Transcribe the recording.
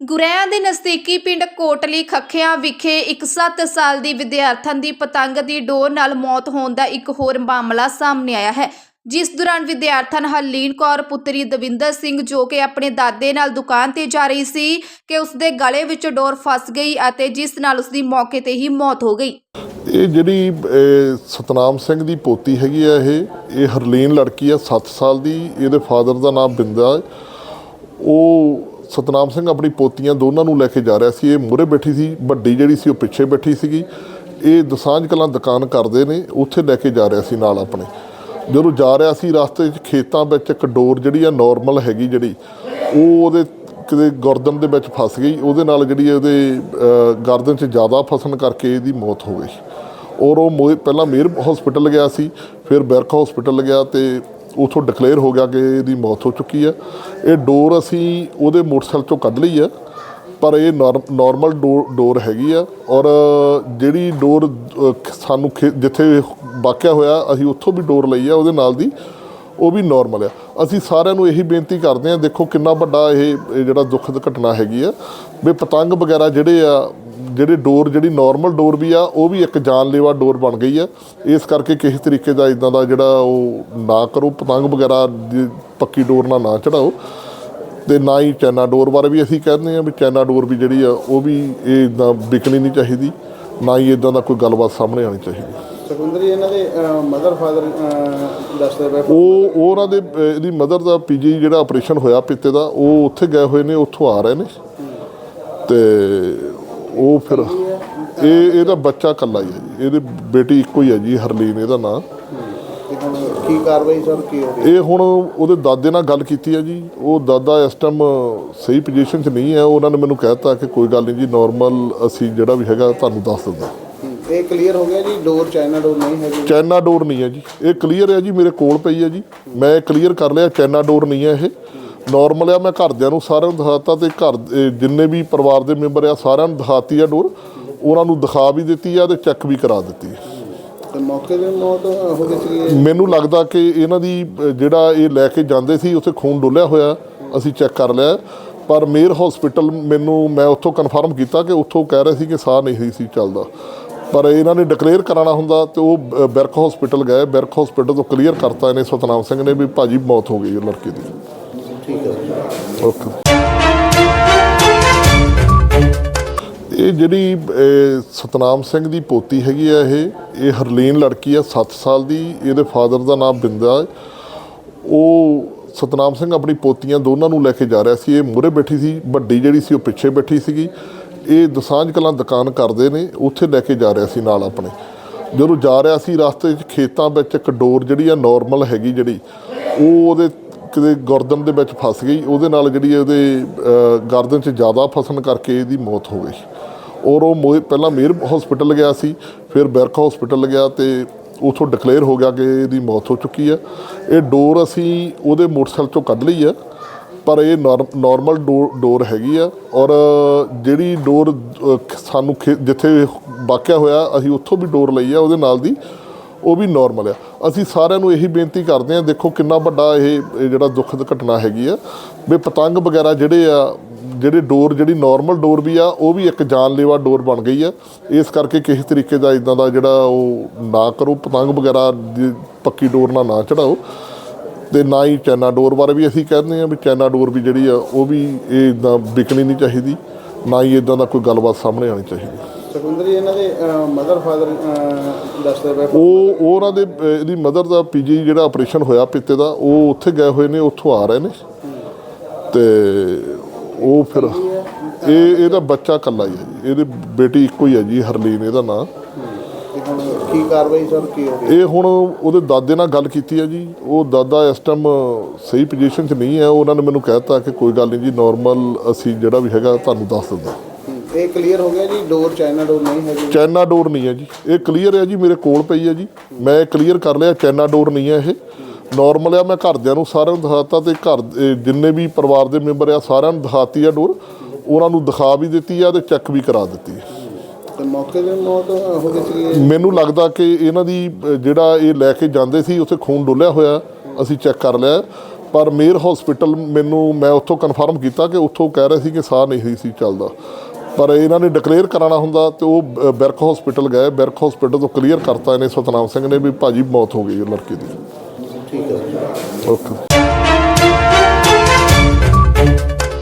ਗੁਰੇਆਂ ਦੇ ਨਜ਼ਦੀਕੀ ਪਿੰਡ ਕੋਟਲੀ ਖੱਖਿਆਂ ਵਿਖੇ ਇੱਕ 7 ਸਾਲ ਦੀ ਵਿਦਿਆਰਥਣ ਦੀ ਪਤੰਗ ਦੀ ਡੋਰ ਨਾਲ ਮੌਤ ਹੋਣ ਦਾ ਇੱਕ ਹੋਰ ਮਾਮਲਾ ਸਾਹਮਣੇ ਆਇਆ ਹੈ ਜਿਸ ਦੌਰਾਨ ਵਿਦਿਆਰਥਣ ਹਰਲੀਨ ਕੌਰ ਪੁੱਤਰੀ ਦਵਿੰਦਰ ਸਿੰਘ ਜੋ ਕਿ ਆਪਣੇ ਦਾਦੇ ਨਾਲ ਦੁਕਾਨ ਤੇ ਜਾ ਰਹੀ ਸੀ ਕਿ ਉਸ ਦੇ ਗਲੇ ਵਿੱਚ ਡੋਰ ਫਸ ਗਈ ਅਤੇ ਜਿਸ ਨਾਲ ਉਸ ਦੀ ਮੌਕੇ ਤੇ ਹੀ ਮੌਤ ਹੋ ਗਈ ਇਹ ਜਿਹੜੀ ਅਹ, ਸਤਨਾਮ ਸਿੰਘ ਦੀ ਪੋਤੀ ਹੈਗੀ ਆ ਇਹ ਇਹ ਹਰਲੀਨ ਲੜਕੀ ਆ 7 ਸਾਲ ਦੀ ਇਹਦੇ ਫਾਦਰ ਦਾ ਨਾਮ ਬਿੰਦਾ ਹੈ। ਉਹ ਸਤਨਾਮ ਸਿੰਘ ਆਪਣੀ ਪੋਤੀਆਂ ਦੋਨਾਂ ਨੂੰ ਲੈ ਕੇ ਜਾ ਰਿਹਾ ਸੀ। ਇਹ ਮੂਹਰੇ ਬੈਠੀ ਸੀ, ਵੱਡੀ ਜਿਹੜੀ ਸੀ ਉਹ ਪਿੱਛੇ ਬੈਠੀ ਸੀਗੀ। ਇਹ ਦਸਾਂਝ ਕਲਾਂ ਦੁਕਾਨ ਕਰਦੇ ਨੇ, ਉੱਥੇ ਲੈ ਕੇ ਜਾ ਰਿਹਾ ਸੀ ਨਾਲ ਆਪਣੇ। ਜਦੋਂ ਜਾ ਰਿਹਾ ਸੀ, ਰਸਤੇ 'ਚ ਖੇਤਾਂ ਵਿੱਚ ਇੱਕ ਡੋਰ ਜਿਹੜੀ ਆ ਨਾਰਮਲ ਹੈਗੀ ਜਿਹੜੀ, ਉਹ ਉਹਦੇ ਕਿਤੇ ਗਰਦਨ ਦੇ ਵਿੱਚ ਫਸ ਗਈ। ਉਹਦੇ ਨਾਲ ਜਿਹੜੀ ਉਹਦੇ ਗਰਦਨ 'ਚ ਜ਼ਿਆਦਾ ਫਸਣ ਕਰਕੇ ਇਹਦੀ ਮੌਤ ਹੋ ਗਈ। ਔਰ ਉਹ ਮੋਏ- ਪਹਿਲਾਂ ਮੇਰ ਹਸਪੀਟਲ ਗਿਆ ਸੀ, ਫਿਰ ਬਰਕ ਹਸਪੀਟਲ ਗਿਆ ਤੇ ਉਥੋਂ ਡਿਕਲੇਅਰ ਹੋ ਗਿਆ ਕਿ ਇਹਦੀ ਮੌਤ ਹੋ ਚੁੱਕੀ ਹੈ। ਇਹ ਡੋਰ ਅਸੀਂ ਉਹਦੇ ਮੋਟਰਸਾਈਕਲ ਚੋਂ ਕੱਢ ਲਈ ਹੈ, ਪਰ ਇਹ ਨਾਰਮਲ ਡੋਰ ਹੈਗੀ ਆ ਔਰ ਜਿਹੜੀ ਡੋਰ ਸਾਨੂੰ ਖੇ- ਜਿੱਥੇ ਵਾਕਿਆ ਹੋਇਆ ਅਸੀਂ ਉੱਥੋਂ ਵੀ ਡੋਰ ਲਈ ਆ, ਉਹਦੇ ਨਾਲ ਦੀ ਉਹ ਵੀ ਨਾਰਮਲ ਆ। ਅਸੀਂ ਸਾਰਿਆਂ ਨੂੰ ਇਹੀ ਬੇਨਤੀ ਕਰਦੇ ਆ ਦੇਖੋ ਕਿੰਨਾ ਵੱਡਾ ਇਹ ਇਹ ਜਿਹੜਾ ਦੁੱਖਦ ਘਟਨਾ ਹੈਗੀ ਆ, ਵੀ ਪਤੰਗ ਵਗੈਰਾ ਜਿਹੜੇ ਆ ਜਿਹੜੇ ਡੋਰ ਜਿਹੜੀ ਨਾਰਮਲ ਡੋਰ ਵੀ ਆ ਉਹ ਵੀ ਇੱਕ ਜਾਨਲੇਵਾ ਡੋਰ ਬਣ ਗਈ ਆ। ਇਸ ਕਰਕੇ ਕਿਸੇ ਤਰੀਕੇ ਦਾ ਇਦਾਂ ਦਾ ਜਿਹੜਾ ਉਹ ਨਾ ਕਰੋ ਪਤੰਗ ਵਗੈਰਾ ਦੀ ਪੱਕੀ ਡੋਰ ਨਾਲ ਨਾ ਚੜਾਓ। ਤੇ ਨਾ ਹੀ ਚੈਨਾ ਡੋਰ ਬਾਰੇ ਵੀ ਅਸੀਂ ਕਹਿੰਦੇ ਆ ਵੀ ਚੈਨਾ ਡੋਰ ਵੀ ਜਿਹੜੀ ਆ ਉਹ ਵੀ ਇਹ ਇਦਾਂ ਵਿਕਣੀ ਨਹੀਂ ਚਾਹੀਦੀ ਨਾ ਹੀ ਇਦਾਂ ਦਾ ਕੋਈ ਗੱਲਬਾਤ ਸਾਹਮਣੇ ਆਣੀ ਚਾਹੀਦੀ। ਸੁਖਵਿੰਦਰ ਜੀ ਇਹਨਾਂ ਦੇ ਮਦਰ ਫਾਦਰ ਦੱਸਦੇ ਪਏ। ਉਹ ਉਹ ਉਹਨਾਂ ਦੇ ਇਹਦੀ ਮਦਰ ਦਾ ਪੀਜੀ ਜਿਹੜਾ ਆਪਰੇਸ਼ਨ ਹੋਇਆ ਪਿੱਤੇ ਦਾ ਉਹ ਉੱਥੇ ਗਏ ਹੋਏ ਨੇ ਉੱਥੋਂ ਆ ਰਹੇ ਨੇ। ਤੇ ਉਹ ਫਿਰ ਇਹ ਇਹਦਾ ਬੱਚਾ ਇਕੱਲਾ ਹੀ ਹੈ ਜੀ। ਇਹਦੀ ਬੇਟੀ ਇੱਕੋ ਹੀ ਹੈ ਜੀ ਹਰਲੀਨ ਇਹਦਾ ਨਾਂ। ਤੇ ਹੁਣ ਕੀ ਕਾਰਵਾਈ ਸਰ ਕੀ ਹੋ ਰਹੀ ਇਹ ਹੁਣ ਉਹਦੇ ਦਾਦੇ ਨਾਲ ਗੱਲ ਕੀਤੀ ਹੈ ਜੀ। ਉਹ ਦਾਦਾ ਇਸ ਟਾਈਮ ਸਹੀ ਪੋਜੀਸ਼ਨ 'ਚ ਨਹੀਂ ਹੈ। ਉਹਨਾਂ ਨੇ ਮੈਨੂੰ ਕਹਿਤਾ ਕਿ ਕੋਈ ਗੱਲ ਨਹੀਂ ਜੀ ਨਾਰਮਲ ਅਸੀਂ ਜਿਹੜਾ ਵੀ ਹੈਗਾ ਤੁਹਾਨੂੰ ਦੱਸ ਦਿੰਦਾ ਹੂੰ, ਇਹ ਕਲੀਅਰ ਹੋ ਗਿਆ ਜੀ ਡੋਰ ਚਾਈਨਾ ਡੋਰ ਨਹੀਂ ਹੈਗੀ। ਚੈਨਾ ਡੋਰ ਨਹੀਂ ਹੈ ਜੀ। ਇਹ ਕਲੀਅਰ ਹੈ ਜੀ ਮੇਰੇ ਕੋਲ ਪਈ ਹੈ ਜੀ। ਮੈਂ ਕਲੀਅਰ ਕਰ ਲਿਆ ਚੈਨਾ ਡੋਰ ਨਹੀਂ ਹੈ ਇਹ। ਨਾਰਮਲ ਆ ਮੈਂ ਘਰਦਿਆਂ ਨੂੰ ਸਾਰਿਆਂ ਨੂੰ ਦਿਖਾਤਾ ਤੇ ਘਰ ਜਿੰਨੇ ਵੀ ਪਰਿਵਾਰ ਦੇ ਮੈਂਬਰ ਆ ਸਾਰਿਆਂ ਨੂੰ ਦਿਖਾਤੀ ਆ ਡੋਰ ਉਹਨਾਂ ਨੂੰ ਦਿਖਾ ਵੀ ਦਿੱਤੀ ਆ ਤੇ ਚੈੱਕ ਵੀ ਕਰਾ ਦਿੱਤੀ। ਹੈ ਤੇ ਮੌਕੇ ਤੇ ਮੌਤ ਹੋ ਗਈ ਸੀ ਮੈਨੂੰ ਲੱਗਦਾ ਕਿ ਇਹਨਾਂ ਦੀ ਜਿਹੜਾ ਇਹ ਲੈ ਕੇ ਜਾਂਦੇ ਸੀ ਉੱਥੇ ਖੂਨ ਡੁੱਲਿਆ ਹੋਇਆ ਅਸੀਂ ਚੈੱਕ ਕਰ ਲਿਆ। ਪਰ ਮੇਰ ਹਸਪੀਟਲ ਮੈਨੂੰ ਮੈਂ ਉੱਥੋਂ ਕਨਫਰਮ ਕੀਤਾ ਕਿ ਉੱਥੋਂ ਕਹਿ ਰਹੇ ਸੀ ਕਿ ਸਾਹ ਨਹੀਂ ਸੀ ਚੱਲਦਾ। ਪਰ ਇਹਨਾਂ ਨੇ ਡਿਕਲੇਅਰ ਕਰਾਉਣਾ ਹੁੰਦਾ ਤੇ ਉਹ ਬਿਰਕ ਹਸਪੀਟਲ ਗਏ। ਬਿਰਕ ਹਸਪੀਟਲ ਤੋਂ ਕਲੀਅਰ ਕਰਤਾ ਇਹਨੇ ਸਤਨਾਮ ਸਿੰਘ ਨੇ ਵੀ ਭਾਜੀ ਮੌਤ ਹੋ ਗਈ ਲੜਕੇ ਦੀ। ਓਕੇ ਇਹ ਜਿਹੜੀ ਸਤਨਾਮ ਸਿੰਘ ਦੀ ਪੋਤੀ ਹੈਗੀ ਆ ਇਹ ਇਹ ਹਰਲੀਨ ਲੜਕੀ ਆ 7 ਸਾਲ ਦੀ, ਇਹਦੇ ਫਾਦਰ ਦਾ ਨਾਮ ਬਿੰਦਾ ਉਹ ਸਤਨਾਮ ਸਿੰਘ ਆਪਣੀ ਪੋਤੀਆਂ ਦੋਨਾਂ ਨੂੰ ਲੈ ਕੇ ਜਾ ਰਿਹਾ ਸੀ। ਇਹ ਮੂਹਰੇ ਬੈਠੀ ਸੀ, ਵੱਡੀ ਜਿਹੜੀ ਸੀ ਉਹ ਪਿੱਛੇ ਬੈਠੀ ਸੀਗੀ। ਇਹ ਦਸਾਂਝ ਕਲਾਂ ਦੁਕਾਨ ਕਰਦੇ ਨੇ, ਉੱਥੇ ਲੈ ਕੇ ਜਾ ਰਿਹਾ ਸੀ ਨਾਲ ਆਪਣੇ। ਜਦੋਂ ਜਾ ਰਿਹਾ ਸੀ, ਰਸਤੇ 'ਚ ਖੇਤਾਂ ਵਿੱਚ ਇੱਕ ਡੋਰ ਜਿਹੜੀ ਆ ਨਾਰਮਲ ਹੈਗੀ ਜਿਹੜੀ, ਉਹ ਉਹਦੇ ਕਿਤੇ ਗਰਦਨ ਦੇ ਵਿੱਚ ਫਸ ਗਈ, ਉਹਦੇ ਨਾਲ ਜਿਹੜੀ ਉਹਦੇ ਗਰਦਨ 'ਚ ਜ਼ਿਆਦਾ ਫਸਣ ਕਰਕੇ ਇਹਦੀ ਮੌਤ ਹੋ ਗਈ। ਔਰ ਉਹ ਮੋਏ- ਪਹਿਲਾਂ ਮੇਰ ਹਸਪੀਟਲ ਗਿਆ ਸੀ, ਫਿਰ ਬਰਕ ਹਸਪੀਟਲ ਗਿਆ ਤੇ ਉਥੋਂ ਡਿਕਲੇਅਰ ਹੋ ਗਿਆ ਕਿ ਇਹਦੀ ਮੌਤ ਹੋ ਚੁੱਕੀ ਹੈ। ਇਹ ਡੋਰ ਅਸੀਂ ਉਹਦੇ ਮੋਟਰਸਾਈਕਲ ਚੋਂ ਕੱਢ ਲਈ ਹੈ, ਪਰ ਇਹ ਨਾਰਮਲ ਡੋਰ ਹੈਗੀ ਆ। ਔਰ ਜਿਹੜੀ ਡੋਰ ਸਾਨੂੰ ਖੇ- ਜਿੱਥੇ ਵਾਕਿਆ ਹੋਇਆ, ਅਸੀਂ ਉੱਥੋਂ ਵੀ ਡੋਰ ਲਈ ਆ, ਉਹਦੇ ਨਾਲ ਦੀ ਉਹ ਵੀ ਨਾਰਮਲ ਆ। ਅਸੀਂ ਸਾਰਿਆਂ ਨੂੰ ਇਹੀ ਬੇਨਤੀ ਕਰਦੇ ਹਾਂ, ਦੇਖੋ ਕਿੰਨਾ ਵੱਡਾ ਇਹ ਇਹ ਜਿਹੜਾ ਦੁੱਖਦ ਘਟਨਾ ਹੈਗੀ ਆ। ਵੀ ਪਤੰਗ ਵਗੈਰਾ ਜਿਹੜੇ ਆ, ਜਿਹੜੇ ਡੋਰ ਜਿਹੜੀ ਨਾਰਮਲ ਡੋਰ ਵੀ ਆ, ਉਹ ਵੀ ਇੱਕ ਜਾਨਲੇਵਾ ਡੋਰ ਬਣ ਗਈ ਆ। ਇਸ ਕਰਕੇ ਕਿਸੇ ਤਰੀਕੇ ਦਾ ਇਦਾਂ ਦਾ ਜਿਹੜਾ ਉਹ ਨਾ ਕਰੋ, ਪਤੰਗ ਵਗੈਰਾ ਦੀ ਪੱਕੀ ਡੋਰ ਨਾਲ ਨਾ ਚੜਾਓ। ਤੇ ਨਾ ਹੀ ਚੈਨਾ ਡੋਰ ਬਾਰੇ ਵੀ ਅਸੀਂ ਕਹਿੰਦੇ ਆ ਵੀ ਚੈਨਾ ਡੋਰ ਵੀ ਜਿਹੜੀ ਆ, ਉਹ ਵੀ ਇਹ ਇਦਾਂ ਵਿਕਣੀ ਨਹੀਂ ਚਾਹੀਦੀ। ਨਾ ਹੀ ਇਦਾਂ ਦਾ ਕੋਈ ਗੱਲਬਾਤ ਸਾਹਮਣੇ ਆਣੀ ਚਾਹੀਦੀ। ਸੁਖਵਿੰਦਰ ਜੀ ਇਹਨਾਂ ਦੇ ਮਦਰ ਫਾਦਰ ਦੱਸਦੇ ਪਏ ਉਹ ਉਹ ਉਹਨਾਂ ਦੇ ਇਹਦੀ ਮਦਰ ਦਾ ਪੀਜੀ ਜਿਹੜਾ ਆਪਰੇਸ਼ਨ ਹੋਇਆ ਪਿੱਤੇ ਦਾ ਉਹ ਉੱਥੇ ਗਏ ਹੋਏ ਨੇ ਉੱਥੋਂ ਆ ਰਹੇ ਨੇ। ਤੇ ਉਹ ਫਿਰ ਇਹ ਇਹਦਾ ਬੱਚਾ ਇਕੱਲਾ ਹੀ ਹੈ ਜੀ। ਇਹਦੀ ਬੇਟੀ ਇੱਕੋ ਹੀ ਹੈ ਜੀ ਹਰਲੀਨ ਇਹਦਾ ਨਾਂ। ਤੇ ਹੁਣ ਕੀ ਕਾਰਵਾਈ ਸਰ ਕੀ ਹੋ ਰਹੀ ਇਹ ਹੁਣ ਉਹਦੇ ਦਾਦੇ ਨਾਲ ਗੱਲ ਕੀਤੀ ਹੈ ਜੀ। ਉਹ ਦਾਦਾ ਇਸ ਟਾਈਮ ਸਹੀ ਪੋਜੀਸ਼ਨ 'ਚ ਨਹੀਂ ਹੈ। ਉਹਨਾਂ ਨੇ ਮੈਨੂੰ ਕਹਿਤਾ ਕਿ ਕੋਈ ਗੱਲ ਨਹੀਂ ਜੀ ਨਾਰਮਲ ਅਸੀਂ ਜਿਹੜਾ ਵੀ ਹੈਗਾ ਤੁਹਾਨੂੰ ਦੱਸ ਦਿੰਦਾ ਇਹ ਕਲੀਅਰ ਹੋ ਗਿਆ ਜੀ ਡੋਰ ਚਾਈਨਾ ਡੋਰ ਨਹੀਂ ਹੈਗੀ ਚੈਨਾ ਡੋਰ ਨਹੀਂ ਹੈ ਜੀ। ਇਹ ਕਲੀਅਰ ਹੈ ਜੀ ਮੇਰੇ ਕੋਲ ਪਈ ਹੈ ਜੀ। ਮੈਂ ਕਲੀਅਰ ਕਰ ਲਿਆ ਚੈਨਾ ਡੋਰ ਨਹੀਂ ਹੈ ਇਹ। ਨਾਰਮਲ ਆ ਮੈਂ ਘਰਦਿਆਂ ਨੂੰ ਸਾਰਿਆਂ ਨੂੰ ਦਿਖਾਤਾ ਤੇ ਘਰ ਇਹ ਜਿੰਨੇ ਵੀ ਪਰਿਵਾਰ ਦੇ ਮੈਂਬਰ ਆ ਸਾਰਿਆਂ ਨੂੰ ਦਿਖਾਤੀ ਆ ਡੋਰ ਉਹਨਾਂ ਨੂੰ ਦਿਖਾ ਵੀ ਦਿੱਤੀ ਆ ਤੇ ਚੈੱਕ ਵੀ ਕਰਾ ਦਿੱਤੀ ਹੈ ਤੇ ਮੌਕੇ ਤੇ ਮੌਤ ਹੋ ਗਈ ਸੀ ਮੈਨੂੰ ਲੱਗਦਾ ਕਿ ਇਹਨਾਂ ਦੀ ਅ, ਜਿਹੜਾ ਇਹ ਲੈ ਕੇ ਜਾਂਦੇ ਸੀ ਉੱਥੇ ਖੂਨ ਡੁੱਲਿਆ ਹੋਇਆ ਅਸੀਂ ਚੈੱਕ ਕਰ ਲਿਆ। ਪਰ ਮੇਰ ਹਸਪੀਟਲ ਮੈਨੂੰ ਮੈਂ ਉੱਥੋਂ ਕਨਫਰਮ ਕੀਤਾ ਕਿ ਉੱਥੋਂ ਕਹਿ ਰਹੇ ਸੀ ਕਿ ਸਾਹ ਨਹੀਂ ਸੀ ਚੱਲਦਾ। ਪਰ ਇਹਨਾਂ ਨੇ ਡਿਕਲੇਅਰ ਕਰਾਉਣਾ ਹੁੰਦਾ ਤੇ ਉਹ ਬ- ਬਿਰਕ ਹਸਪੀਟਲ ਗਏ ਬਿਰਕ ਹਸਪੀਟਲ ਤੋਂ ਕਲੀਅਰ ਕਰਤਾ ਇਹਨੇ ਸਤਨਾਮ ਸਿੰਘ ਨੇ ਵੀ ਭਾਜੀ ਮੌਤ ਹੋ ਗਈ ਲੜਕੇ ਦੀ। ਠੀਕ ਹੈ। ਓਕੇ